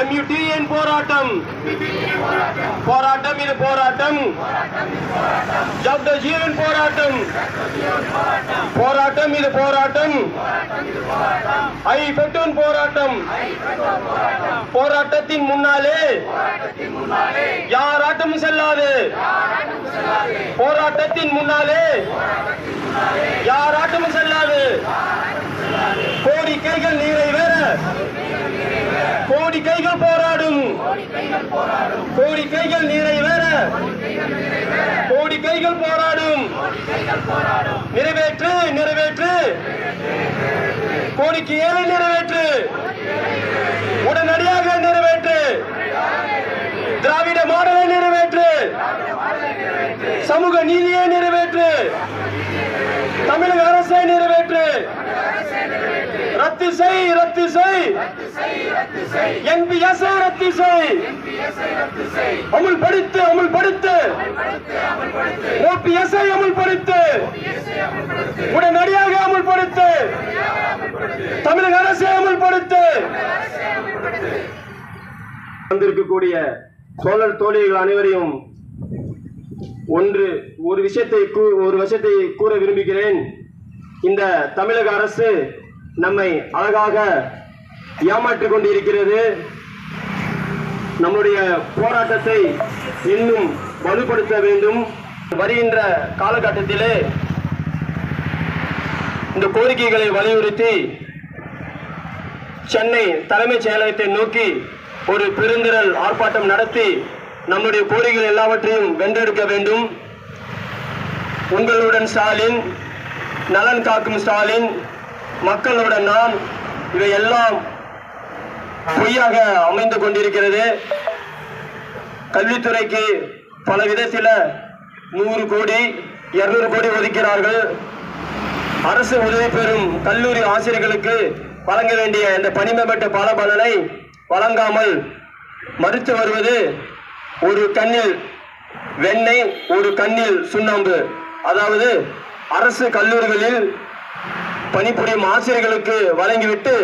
எம்யூடிஎன் போராட்டம். போராட்டம் இது போராட்டம். டாக்டர் ஜீவன் போராட்டம். போராட்டம் இது போராட்டம். ஐ பெட்டோன் போராட்டம். போராட்டத்தின் முன்னாலே யாராட்டம் செல்லாது? போராட்டத்தின் முன்னாலே யார் ஆட்டம் செல்லாது கோரிக்கைகள் நிறைவேற கோரிக்கைகள் கோடி கைகள் நிறைவேற. கோரிக்கைகள் போராடும். நிறைவேற்று நிறைவேற்று. கோடிக்கு ஏழை நிறைவேற்று. உடனடியாக நிறைவேற்று. திராவிட மாடலை நிறைவேற்று. சமூக நீதியை நிறைவேற்று. தமிழக அரசை நிறைவேற்று. ரத்து செய் ரத்து செய். என்பிஎஸ் ரத்து செய். அமுல்படுத்து அமுல்படுத்து. ஓபிஎஸ் அமுல்படுத்து. உடனடியாக அமுல்படுத்து. தமிழக அரசை அமுல்படுத்து. வந்திருக்கக்கூடிய சோழர் தோழிகள் அனைவரையும் ஒன்று ஒரு விஷயத்தை ஒரு விஷயத்தை கூற விரும்புகிறேன். இந்த தமிழக அரசு நம்மை அழகாக ஏமாற்றிக் கொண்டிருக்கிறது. நம்முடைய போராட்டத்தை இன்னும் வலுப்படுத்த வேண்டும். வருகின்ற காலகட்டத்திலே இந்த கோரிக்கைகளை வலியுறுத்தி சென்னை தலைமைச் செயலகத்தை நோக்கி ஒரு பெருந்திரல் ஆர்ப்பாட்டம் நடத்தி நம்முடைய கோரிக்கைகள் எல்லாவற்றையும் வென்றெடுக்க வேண்டும். உங்களுடன் ஸ்டாலின் நலன் காக்கும் ஸ்டாலின் மக்களுடன் நான் இவை எல்லாம் பொய்யாக அமைந்து கொண்டிருக்கிறது. கல்வித்துறைக்கு பல விதத்தில் நூறு கோடி இருநூறு கோடி ஒதுக்கிறார்கள். அரசு உதவி பெறும் கல்லூரி ஆசிரியர்களுக்கு வழங்க வேண்டிய இந்த பணிமேம்பட்ட பல பலனை வழங்காமல் மறுத்து வருவது ஒரு கண்ணில் வெண்ணெய் ஒரு கண்ணில் சுண்ணாம்பு. அதாவது அரசு கல்லூரிகளில் பணிபுரியும் ஆசிரியர்களுக்கு வழங்கிவிட்டு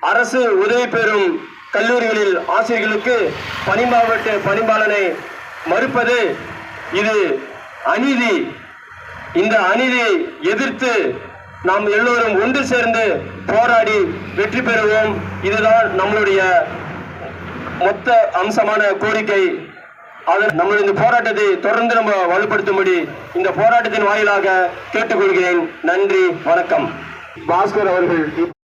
அரசு உதவி பெறும் கல்லூரிகளில் ஆசிரியர்களுக்கு பணிமாவட்ட பணிபாலனை மறுப்பது இது அநீதி. இந்த அநீதியை எதிர்த்து நாம் எல்லோரும் ஒன்று சேர்ந்து போராடி வெற்றி பெறுவோம். இதுதான் நம்மளுடைய மொத்த அம்சமான கோரிக்கை. அது நம்மளுடைய இந்த போராட்டத்தை தொடர்ந்து நம்ம வலுப்படுத்தும்படி இந்த போராட்டத்தின் வாயிலாக கேட்டுக்கொள்கிறேன். நன்றி வணக்கம். பாஸ்கர் அவர்கள்